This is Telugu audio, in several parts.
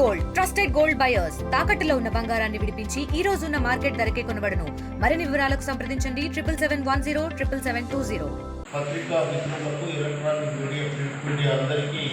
Gold trusted gold buyers. తాకట్టులో ఉన్న బంగారాన్ని విడిపించి ఈ రోజు ఉన్న మార్కెట్ ధరకే కొనబడను. మరిన్ని వివరాలకు సంప్రదించండి triple seven one zero triple seven two zero. పత్రికా మిత్రులకు ఎలక్ట్రానిక్ మీడియా ప్రింట్ మీడియా అందరికీ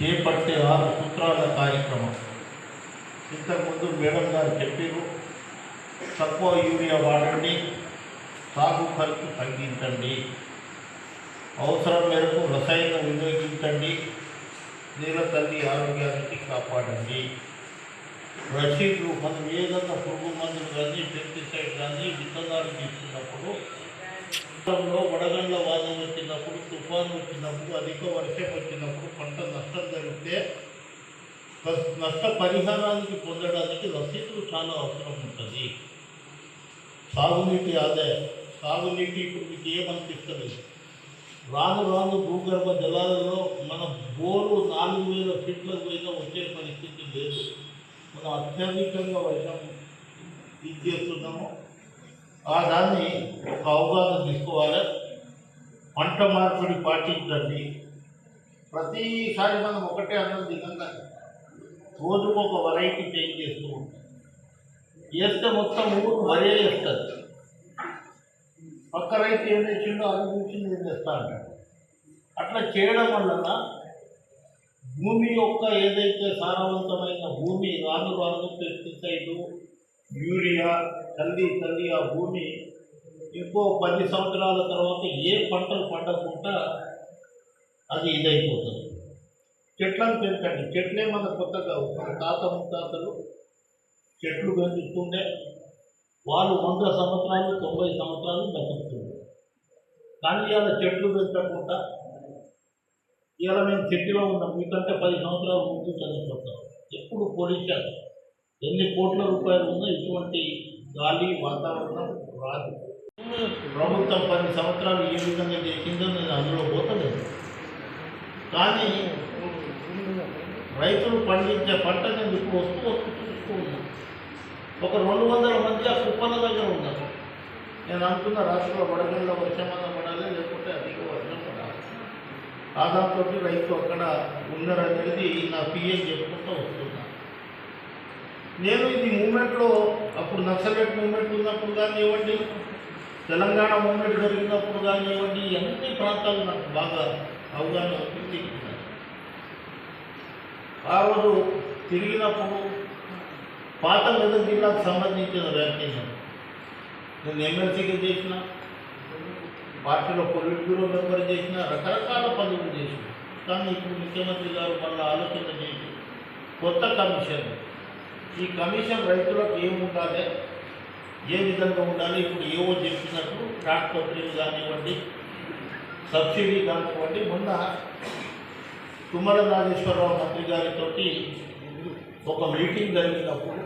చేపట్టే ఆరు సూత్రాల కార్యక్రమం. ఇంతకుముందు మేడం గారు చెప్పారు తక్కువ యూరియా వాడండి సాగు ఖర్చు తగ్గించండి. అవసరం మేరకు రసాయనం వినియోగించండి. నీళ్ళ తల్లి ఆరోగ్యానికి కాపాడండి. రసీదులు మనం ఏదైనా పురుగు మందులు కానీ పెస్టిసైడ్ కానీ విత్తనాలు తీసుకున్నప్పుడు రాష్ట్రంలో వడగండ్ల వాదం వచ్చినప్పుడు తుఫాను వచ్చినప్పుడు అధిక వర్షం వచ్చినప్పుడు పంట నష్టం జరిగితే నష్ట పరిహారానికి పొందడానికి రసీదులు చాలా అవసరం ఉంటుంది. సాగునీటి ఆదాయం. సాగునీటి ఇప్పుడు మీకు ఏమనిపిస్తలేదు? రాను రాను భూగర్భ జలాలలో మన బోరు నాలుగు వేల ఫీట్లకు పోయినా వచ్చే పరిస్థితి లేదు. మనం అత్యధికంగా వర్షం ఇది చేస్తున్నాము. ఆ దాన్ని ఒక అవగాహన తీసుకోవాలి. పంట మార్పిడి పాటించండి. ప్రతిసారి మనం ఒకటే అన్నది తినంగా రోజుకు ఒక వెరైటీ చేంజ్ చేస్తూ ఉంటాం. చేస్తే మొత్తం ఊరు వరే వేస్తుంది పక్క రైతు ఏం తెచ్చిందో అది చూసి నేను తెస్తా అట్లా చేయడం వలన భూమి యొక్క ఏదైతే సారవంతమైన భూమి రాను రాను పెస్టిసైడ్ యూరియా తల్లి తల్లి ఆ భూమి ఇంకో పది సంవత్సరాల తర్వాత ఏ పంటలు పండకుండా అది ఇదైపోతుంది. చెట్లను పెంచండి. చెట్లే మన కొత్తగా మన తాత ముత్తాతలు చెట్లు పెంచుతుండే వాళ్ళు వంద సంవత్సరాలు తొంభై సంవత్సరాలు బతుకుతుంది కానీ ఇవాళ చెట్లు పెట్టకుండా ఇవాళ మేము చెట్టులో ఉన్నాం. మీకంటే పది సంవత్సరాల ముందు చనిపోతాం. ఎప్పుడు పొల్యూషన్ ఎన్ని కోట్ల రూపాయలు ఉన్నా ఇటువంటి గాలి వాతావరణం రాదు. ప్రభుత్వం పది సంవత్సరాలు ఏ విధంగా చేసిందో నేను అందులో పోతలేదు. కానీ రైతులు పండించే పంట నేను ఇప్పుడు వస్తూ వస్తూ చూస్తూ ఉన్నాను ఒక రెండు వందల మంది ఆ కుప్పల దగ్గర ఉన్నారు నేను అనుకున్న రాష్ట్రంలో వడగండ్ల వర్షం పడాలి లేకుంటే అధిక వర్షం పడాలి. ఆ దాంతో రైతు అక్కడ ఉన్నారనేది నా పిఎం చెప్పుకుంటూ వస్తున్నా. నేను ఇది మూమెంట్లో అప్పుడు నక్సలెట్ మూమెంట్ ఉన్నప్పుడు కానివ్వండి తెలంగాణ మూమెంట్ జరిగినప్పుడు కానివ్వండి అన్ని ప్రాంతాలు నాకు బాగా అవగాహన అభివృద్ధి ఆ రోజు తిరిగినప్పుడు పాత జిల్లాకు సంబంధించిన వ్యాఖ్యానం. నేను ఎమ్మెల్సీగా చేసిన పార్టీలో పొలిట్ బ్యూరో మెంబర్ చేసిన రకరకాల పనులు చేసిన. కానీ ఇప్పుడు ముఖ్యమంత్రి గారు మళ్ళీ ఆలోచన చేసి కొత్త కమిషన్. ఈ కమిషన్ రైతులకు ఏముండాలి ఏ విధంగా ఉండాలి? ఇప్పుడు ఏవో చెప్పినట్టు ట్రాక్టర్లు కానివ్వండి సబ్సిడీ కానివ్వండి మొన్న తుమ్మల నాగేశ్వరరావు మంత్రి గారితో ఒక మీటింగ్ జరిగినప్పుడు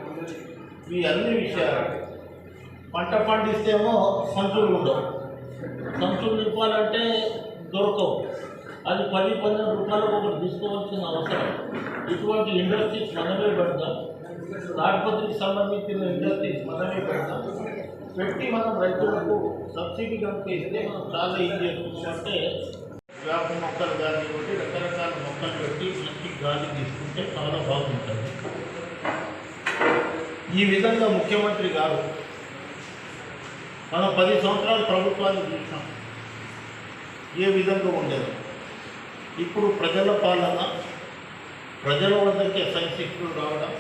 ఈ అన్ని విషయాలు. పంట పండిస్తేమో సంచులు ఉండవు. సంచులు నింపాలంటే దొరకవు. అది పది పన్నెండు రూపాయలకు ఒకటి తీసుకోవాల్సిన అవసరం. ఇటువంటి ఇండస్ట్రీస్ మనమే పెడతాం. తాడిపత్రికి సంబంధించిన ఇండస్ట్రీస్ మనమే పెడతాం. పెట్టి మనం రైతులకు సబ్సిడీ కనుక ఇస్తే మనం చాలా ఏం చేసుకుంటామంటే వేప మొక్కలు కానివ్వండి రకరకాల మొక్కలు పెట్టి మంచి గాలి తీసుకుంటే చాలా బాగుంటుంది. ఈ విధంగా ముఖ్యమంత్రి గారు మనం పది సంవత్సరాలు ప్రభుత్వాన్ని చూసినాం ఏ విధంగా ఉండేది? ఇప్పుడు ప్రజల పాలన ప్రజల వద్దకే సంక్షిప్తులు రావడం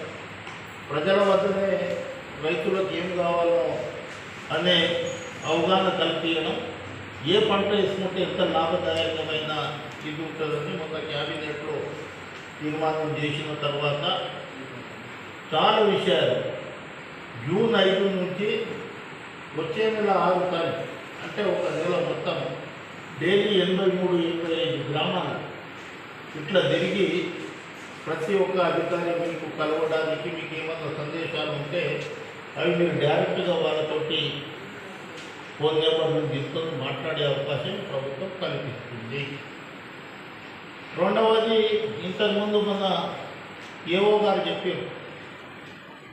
ప్రజల వద్దనే రైతులకు ఏం కావాలో అనే అవగాహన కల్పించడం ఏ పంట వేసుకుంటే ఎంత లాభదాయకమైన ఇది ఉంటుందని మొన్న క్యాబినెట్లో తీర్మానం చేసిన తర్వాత చాలా విషయాలు జూన్ ఐదు నుంచి వచ్చే నెల ఆరు తారీఖు అంటే ఒక నెల మొత్తం డైలీ ఎనభై మూడు ఎనభై ఐదు గ్రామాలు ఇట్లా తిరిగి ప్రతి ఒక్క అధికారి మీకు కలవడానికి మీకు ఏమన్నా సందేశాలు ఉంటే అవి మీరు డైరెక్ట్గా వాళ్ళతోటి ఫోన్ నెంబర్లు తీసుకొని మాట్లాడే అవకాశం ప్రభుత్వం కల్పిస్తుంది. రెండవది ఇంతకుముందు మన ఏవో గారు చెప్పారు.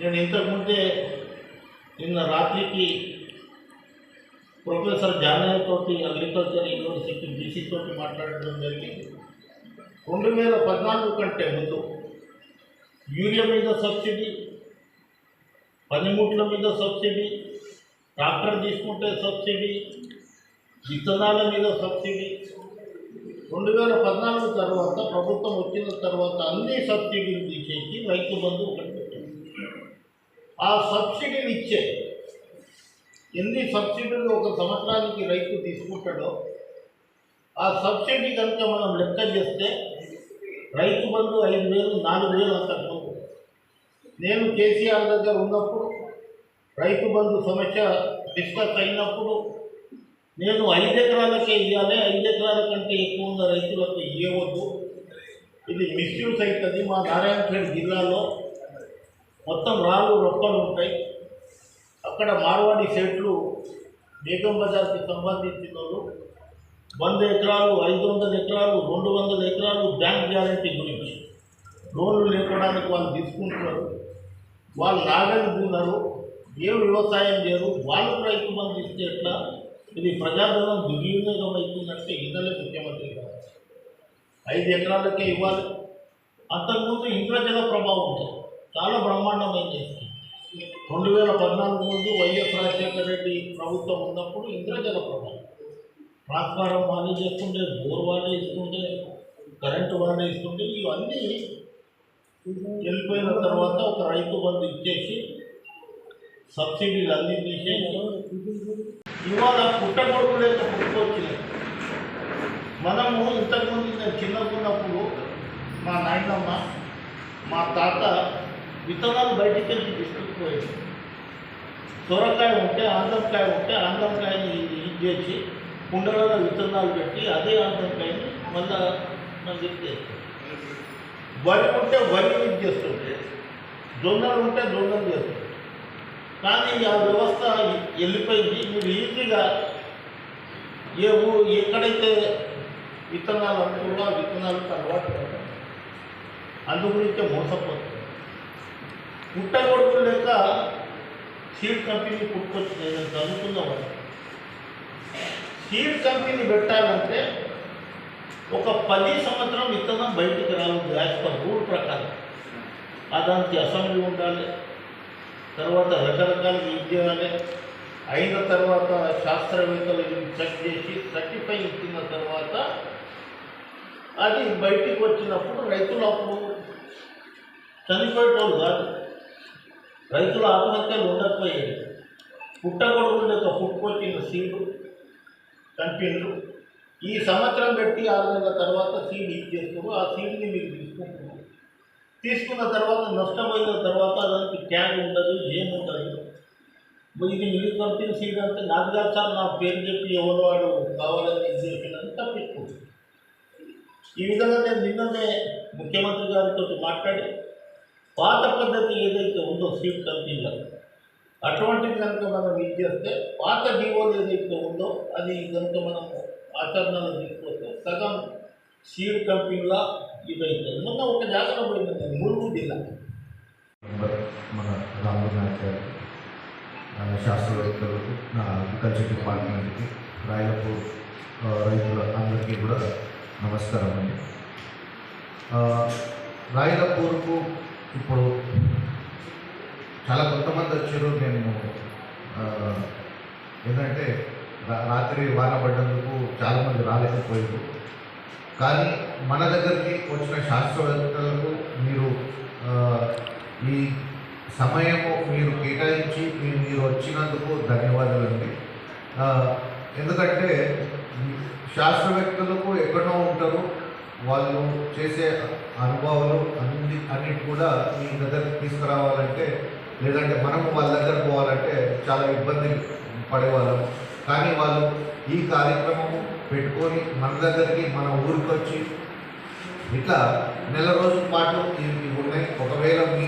నేను ఇంతకుముందే నిన్న రాత్రికి ప్రొఫెసర్ జానయ్య తోటి అగ్రికల్చర్ యూనివర్సిటీ బీసీ తోటి మాట్లాడడం జరిగింది. రెండు వేల పద్నాలుగు కంటే ముందు యూరియా మీద సబ్సిడీ పనిముట్ల మీద సబ్సిడీ ట్రాక్టర్ తీసుకుంటే సబ్సిడీ విత్తనాల మీద సబ్సిడీ. రెండు వేల పద్నాలుగు తర్వాత ప్రభుత్వం వచ్చిన తర్వాత అన్ని సబ్సిడీలు తీసేసి రైతు బంధు ఒకటి ఆ సబ్సిడీని ఇచ్చే. ఎన్ని సబ్సిడీలు ఒక సంవత్సరానికి రైతు తీసుకుంటాడో ఆ సబ్సిడీ కనుక మనం లెక్క చేస్తే రైతు బంధు ఐదు వేలు నాలుగు వేలు అంతకు నేను కేసీఆర్ దగ్గర ఉన్నప్పుడు రైతు బంధు సమస్య డిస్కస్ అయినప్పుడు నేను ఐదు ఎకరాలకే ఇవ్వాలి ఐదు ఎకరాల కంటే ఎక్కువ ఉన్న రైతులకు ఇవ్వవద్దు ఇది మిస్యూజ్ అవుతుంది మా నారాయణపేట జిల్లాలో. మొత్తం రాళ్ళు రొక్కలు ఉంటాయి. అక్కడ మార్వాడి సెట్లు బేగం బజార్కి సంబంధించిన వాళ్ళు వంద ఎకరాలు ఐదు వందల ఎకరాలు రెండు వందల ఎకరాలు బ్యాంక్ గ్యారంటీ గురించి లోన్లు లేపడానికి వాళ్ళు తీసుకుంటున్నారు. వాళ్ళు నాగలి ఉన్నారు ఏ వ్యవసాయం చేయరు. వాళ్ళకు రైతు మంది ఇస్తే ఎట్లా? ఇది ప్రజాధనం దుర్వినియోగం అవుతుందంటే ఇన్నలే ముఖ్యమంత్రి గారు. ఐదు ఎకరాలకే ఇవ్వాలి. అంతకుముందు ఇంద్రజల ప్రభావం ఉంటుంది. చాలా బ్రహ్మాండమైంది రెండు వేల పద్నాలుగు ముందు వైఎస్ రాజశేఖర రెడ్డి ప్రభుత్వం ఉన్నప్పుడు ఇంద్రజల ప్రభావం. ట్రాన్స్ఫారం వాళ్ళే చేస్తుంటే బోర్ వాళ్ళే ఇస్తుంటే కరెంటు వాళ్ళే ఇస్తుంటే ఇవన్నీ వెళ్ళిపోయిన తర్వాత ఒక రైతు బంధు ఇచ్చేసి సబ్సిడీలు అన్నీ తీసేసి ఇవాళ పుట్టగొడుకు లేక పుట్టుకొచ్చింది మనము ఇంతకుముందు నేను చిన్నకున్నప్పుడు మా నాయనమ్మ మా తాత విత్తనాలు బయటికి వెళ్ళి తీసుకుపోయేది సొరకాయ ఉంటే ఆంధ్రకాయ ఉంటే ఆంధ్రకాయని ఇది చేసి కుండలలో విత్తనాలు పెట్టి అదే ఆంధ్రకాయని మళ్ళా మనం చెప్తే వరి ఉంటే వరి ఇది చేస్తుంటే జొన్నలు ఉంటే జొన్నలు చేస్తుంటే కానీ ఆ వ్యవస్థ వెళ్ళిపోయింది. మీరు ఈజీగా ఏ ఎక్కడైతే విత్తనాలు అనుకున్నా ఆ విత్తనాలకు అలవాటు అందు గురించే మోసపోతుంది పుట్టగొడుకు లేక సీడ్ కంపెనీ పుట్టుకొచ్చింది. నేను చదువుకున్నవాడు సీడ్ కంపెనీ పెట్టాలంటే ఒక పది సంవత్సరం విత్తనం బయటికి రావాలి. యాజ్ పర్ రూల్ ప్రకారం. ఆ దానికి అసెంబ్లీ ఉండాలి. తర్వాత రకరకాల ఇది అయిన తర్వాత శాస్త్రవేత్తలు చెక్ చేసి సర్టిఫై ఇచ్చిన తర్వాత అది బయటికి వచ్చినప్పుడు రైతులు అప్పుడు చనిపోయేటోళ్ళు కాదు. రైతుల ఆత్మహత్యలు ఉండకపోయేది. పుట్టగొడుగుల యొక్క పుట్టుకొచ్చిన సీడు కంపెనీలు ఈ సంవత్సరం పెట్టి ఆరు నెలల తర్వాత సీడ్ ఇచ్చేస్తారు ఆ సీడ్ని మీరు తీసుకుంటున్నారు. తీసుకున్న తర్వాత నష్టమైన తర్వాత దానికి ట్యాగ్ ఉండదు ఏముండదు మరి ఇది మీరు కంపెనీ సీడ్ అంటే నాకు కాదు నా పేరు చెప్పి ఎవరు వాడు కావాలని ఇది చేసినది తప్పించుకుంటుంది ఈ విధంగా నేను నిన్ననే ముఖ్యమంత్రి గారితో మాట్లాడి పాత పద్ధతి ఏదైతే ఉందో సీడ్ కంపెనీలో అటువంటిది కనుక మనం ఇది చేస్తే పాత డివోలు ఏదైతే ఉందో అది కనుక మనం ఆచరణలో తీసుకొస్తే సగం సీడ్ కంపెనీలా ఇదైతుంది మొన్న ఒక జాతర పోయింది ములుగు జిల్లా మన రాముడు నాయక్ గారికి ఆ, శాస్త్రవేత్తలకు నా అగ్రికల్చర్ డిపార్ట్మెంట్కి రాయలపూర్ ఆ, రైతుల అందరికీ కూడా నమస్కారం అండి ఆ, రాయలపూర్కు ఇప్పుడు చాలా కొంతమంది వచ్చారు. నేను ఏంటంటే రాత్రి వాన పడ్డందుకు చాలామంది రాలేకపోయారు. కానీ మన దగ్గరికి వచ్చిన శాస్త్రవేత్తలకు మీరు ఈ సమయము మీరు కేటాయించి మీరు మీరు వచ్చినందుకు ధన్యవాదాలండి. ఎందుకంటే శాస్త్రవేత్తలకు ఎక్కడో ఉంటారు. వాళ్ళు చేసే అనుభవాలు అన్ని అన్నిటి కూడా మీ దగ్గరికి తీసుకురావాలంటే లేదంటే మనము వాళ్ళ దగ్గర పోవాలంటే చాలా ఇబ్బంది పడేవాళ్ళం. కానీ వాళ్ళు ఈ కార్యక్రమము పెట్టుకొని మన దగ్గరికి మన ఊరికి వచ్చి ఇట్లా నెల రోజుల పాటు ఇవి ఉన్నాయి. ఒకవేళ మీ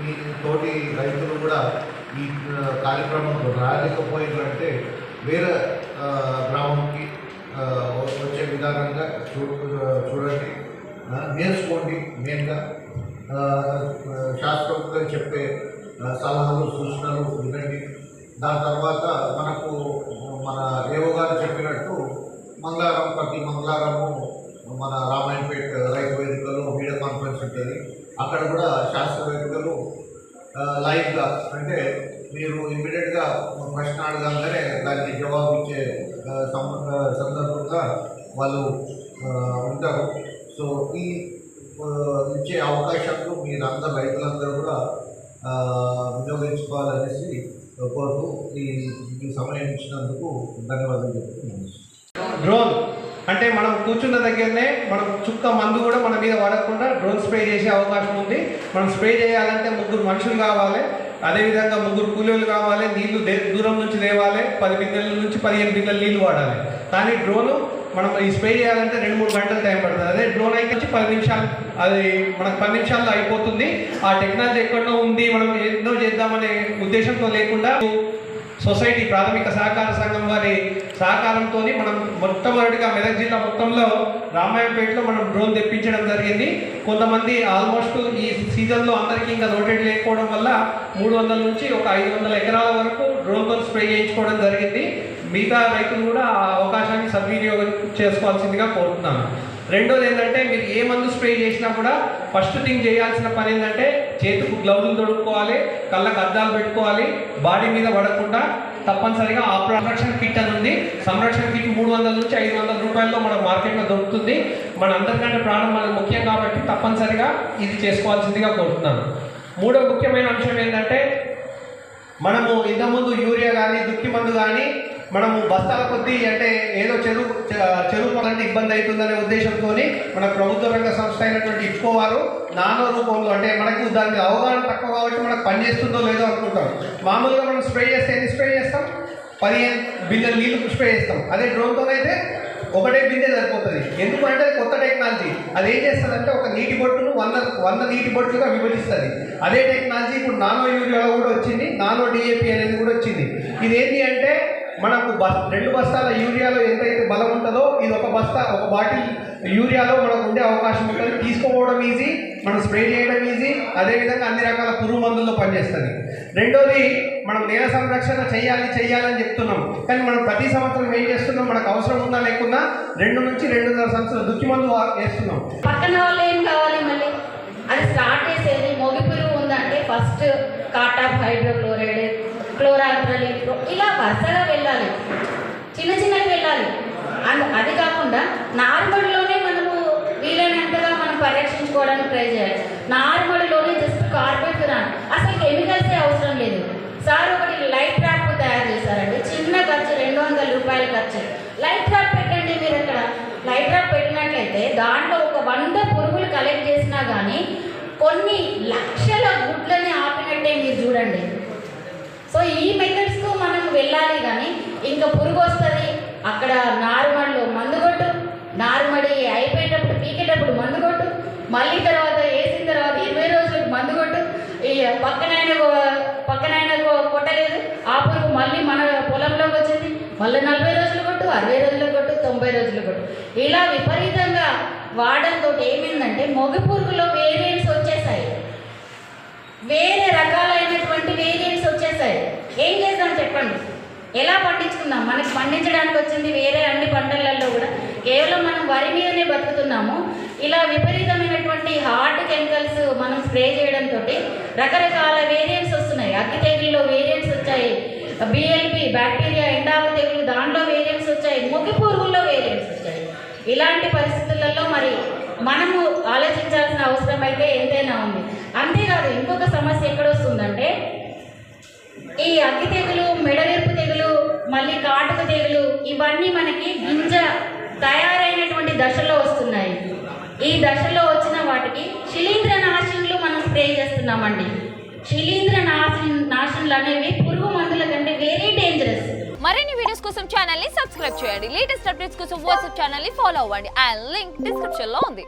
మీ తోటి రైతులు కూడా ఈ కార్యక్రమం రాలేకపోయినంటే వేరే గ్రామంకి వచ్చే విధానంగా చూ చూడండి. నేర్చుకోండి మెయిన్గా. శాస్త్రవేత్తలు చెప్పే సలహాలు సూచనలు వినండి. దాని తర్వాత మనకు మన రేవు గారు చెప్పినట్టు మంగళవారం ప్రతి మంగళవారము మన రామాయణపేట రైతు వేదికలో వీడియో కాన్ఫరెన్స్ ఉంటుంది. అక్కడ కూడా శాస్త్రవేత్తలు లైవ్గా అంటే మీరు ఇమ్మీడియట్గా ప్రశ్న అడగంగానే దానికి జవాబు ఇచ్చే సందర్భంగా వాళ్ళు ఉంటారు. సో ఈ ఇచ్చే అవకాశాలు మీరందరూ రైతులందరూ కూడా వినియోగించుకోవాలనేసి కోరుతూ ఈ ఈ సమయం ఇచ్చినందుకు ధన్యవాదాలు చెప్తున్నాను. డ్రోన్. అంటే మనం కూర్చున్న దగ్గరనే మనం చుక్క మందు కూడా మన మీద పడకుండా డ్రోన్ స్ప్రే చేసే అవకాశం ఉంది. మనం స్ప్రే చేయాలంటే ముగ్గురు మనుషులు కావాలి. అదేవిధంగా ముగ్గురు కూలీలు కావాలి నీళ్ళు దూరం నుంచి తేవాలి పది బిందెల నుంచి పదిహేను బిందెలు నీళ్ళు వాడాలి. కానీ డ్రోన్ మనం ఈ స్ప్రే చేయాలంటే రెండు మూడు గంటలు టైం పడుతుంది. అదే డ్రోన్ అయితే వచ్చి పది నిమిషాలు అది మనకు పది నిమిషాల్లో అయిపోతుంది. ఆ టెక్నాలజీ ఎక్కడో ఉంది మనం ఎన్నో చేద్దామనే ఉద్దేశంతో లేకుండా సొసైటీ ప్రాథమిక సహకార సంఘం వారి సహకారంతో మనం మొట్టమొదటిగా మెదక్ జిల్లా మొత్తంలో రామాయంపేటలో మనం డ్రోన్ తెప్పించడం జరిగింది. కొంతమంది ఆల్మోస్ట్ ఈ సీజన్లో అందరికీ ఇంకా నోటెడ్ లేకపోవడం వల్ల మూడు వందల నుంచి ఒక ఐదు వందల ఎకరాల వరకు డ్రోన్తో స్ప్రే చేయించుకోవడం జరిగింది. మిగతా రైతులు కూడా ఆ అవకాశాన్ని సద్వినియోగం చేసుకోవాల్సిందిగా కోరుతున్నాను. రెండోది ఏంటంటే మీరు ఏ మందు స్ప్రే చేసినా కూడా ఫస్ట్ థింగ్ చేయాల్సిన పని ఏంటంటే చేతుకు గ్లౌజులు తొడుక్కోవాలి కళ్ళకు అద్దాలు పెట్టుకోవాలి బాడీ మీద పడకుండా తప్పనిసరిగా ఆ సంరక్షణ కిట్ అని ఉంది. సంరక్షణ కిట్ మూడు వందల నుంచి ఐదు వందల రూపాయల్లో మన మార్కెట్లో దొరుకుతుంది. మన అందరికంటే ప్రాణం మనకు ముఖ్యం కాబట్టి తప్పనిసరిగా ఇది చేసుకోవాల్సిందిగా కోరుతున్నాను. మూడో ముఖ్యమైన అంశం ఏంటంటే మనము ఇంతకుముందు యూరియా కానీ దుక్కి మందు కానీ మనము బస్తాల కొద్దీ అంటే ఏదో చెరువు చెరువు పనులంటే ఇబ్బంది అవుతుందనే ఉద్దేశంతో మన ప్రభుత్వ రంగ సంస్థ అయినటువంటి ఇఫ్కో వారు నానో రూపంలో అంటే మనకు దాని అవగాహన తక్కువ కాబట్టి మనకు పని చేస్తుందో లేదో అనుకుంటాం మామూలుగా మనం స్ప్రే చేస్తే ఎన్ని స్ప్రే చేస్తాం? పదిహేను బిందెలు నీళ్ళు స్ప్రే చేస్తాం. అదే డ్రోన్తో అయితే ఒకటే బిందె సరిపోతుంది. ఎందుకంటే కొత్త టెక్నాలజీ. అది ఏం చేస్తుందంటే ఒక నీటి బొట్టును వంద వంద నీటి బొట్టుగా విభజిస్తుంది. అదే టెక్నాలజీ ఇప్పుడు నానో యూరియా కూడా వచ్చింది నానో డిఏపి అనేది కూడా వచ్చింది. ఇది ఏంటి అంటే మనకు బస్ రెండు బస్తాల యూరియాలో ఎంతైతే బలం ఉంటుందో ఇది ఒక బస్తా ఒక బాటిల్ యూరియాలో మనకు ఉండే అవకాశం ఉంటుంది. తీసుకోవడం ఈజీ మనం స్ప్రే చేయడం ఈజీ అదేవిధంగా అన్ని రకాల పురుగు మందుల్లో పనిచేస్తుంది. రెండోది మనం నేల సంరక్షణ చేయాలి చేయాలని చెప్తున్నాం. కానీ మనం ప్రతి సంవత్సరం ఏం చేస్తున్నాం? మనకు అవసరం ఉందా లేకున్నా రెండు నుంచి రెండున్నర సంవత్సరం దుక్కి మందు వేస్తున్నాం. పక్కన వాళ్ళు ఏం కావాలి మళ్ళీ? అది స్టార్ట్ చేసేది మొగి పురుగు ఉందంటే ఫస్ట్ కాటా హైడ్రోక్లోరైడ్ క్లోరాక్రలిన్ ఇలా వరుసగా వెళ్ళాలి. చిన్న చిన్నవి వెళ్ళాలి. అండ్ అది కాకుండా నార్మల్లోనే మనము వీలైనంతగా మనం పరిరక్షించుకోవడానికి ట్రై చేయాలి. నార్మల్లోనే జస్ట్ కార్పెట్ రాను. అసలు కెమికల్సే అవసరం లేదు. సార్ ఒకటి లైట్ ట్రాప్ తయారు చేశారండి. చిన్న ఖర్చు రెండు వందల రూపాయల ఖర్చు. లైట్ ట్రాప్ పెట్టండి మీరు అక్కడ. లైట్ ట్రాప్ పెట్టినట్లయితే దాంట్లో ఒక వంద పురుగులు కలెక్ట్ చేసినా కానీ కొన్ని లక్షల గుడ్లని ఆపినట్టే మీరు చూడండి. ఈ మెథడ్స్కు మనం వెళ్ళాలి కానీ ఇంకా పురుగు వస్తుంది. అక్కడ నారుమడిలో మందు కొట్టు. నారుమడి అయిపోయేటప్పుడు పీకేటప్పుడు మందు కొట్టు. మళ్ళీ తర్వాత వేసిన తర్వాత ఇరవై రోజులకు మందు కొట్టు. ఈ పక్కనైన పక్కనైన కొట్టలేదు. ఆ పురుగు మళ్ళీ మన పొలంలోకి వచ్చింది. మళ్ళీ నలభై రోజులు కొట్టు అరవై రోజులు కొట్టు తొంభై రోజులు కొట్టు. ఇలా విపరీతంగా వాడంతో ఏమైందంటే మొగ పురుగులో వేరియంట్స్ వచ్చేసాయి. వేరే రకాలైనటువంటివి వేరియంట్స్ వచ్చేసాయి ఏం చేద్దాం చెప్పండి ఎలా పండించుకుందాం? మనకి పండించడానికి వచ్చింది వేరే అన్ని పంటలలో కూడా. కేవలం మనం వరి మీదనే బతుకుతున్నాము. ఇలా విపరీతమైనటువంటి హార్డ్ కెమికల్స్ మనం స్ప్రే చేయడంతో రకరకాల వేరియంట్స్ వస్తున్నాయి. అగ్గి తెగుల్లో వేరియంట్స్ వచ్చాయి. బిఎల్పి బ్యాక్టీరియా ఎండాకు తెగులు దాంట్లో వేరియంట్స్ వచ్చాయి. మొగి పురుగుల్లో వేరియంట్స్ వచ్చాయి. ఇలాంటి పరిస్థితులలో మరి మనము ఆలోచించాల్సిన అవసరం అయితే ఎంతైనా ఉంది. అంతేకాదు ఇంకొక సమస్య ఎక్కడ వస్తుందంటే ఈ అగ్గి తెగులు మెడవెరుపు మళ్ళీ కాటుక తెగులు ఇవన్నీ మనకి గింజ తయారైనటువంటి దశలో వస్తున్నాయి. ఈ దశలో వచ్చిన వాటికి శిలీంద్ర నాశనులు మనం స్ప్రే చేస్తున్నామండి. శిలీంద్ర నాశి నాశనులు అనేవి పురుగు మందుల కంటే వెరీ డేంజరస్ మరిన్ని వీడియోస్ కోసం ఛానల్ని సబ్స్క్రైబ్ చేయండి. లేటెస్ట్ అప్డేట్స్ కోసం వాట్సాప్ ఛానల్ని ఫాలో అవ్వండి. అండ్ లింక్ డిస్క్రిప్షన్లో ఉంది.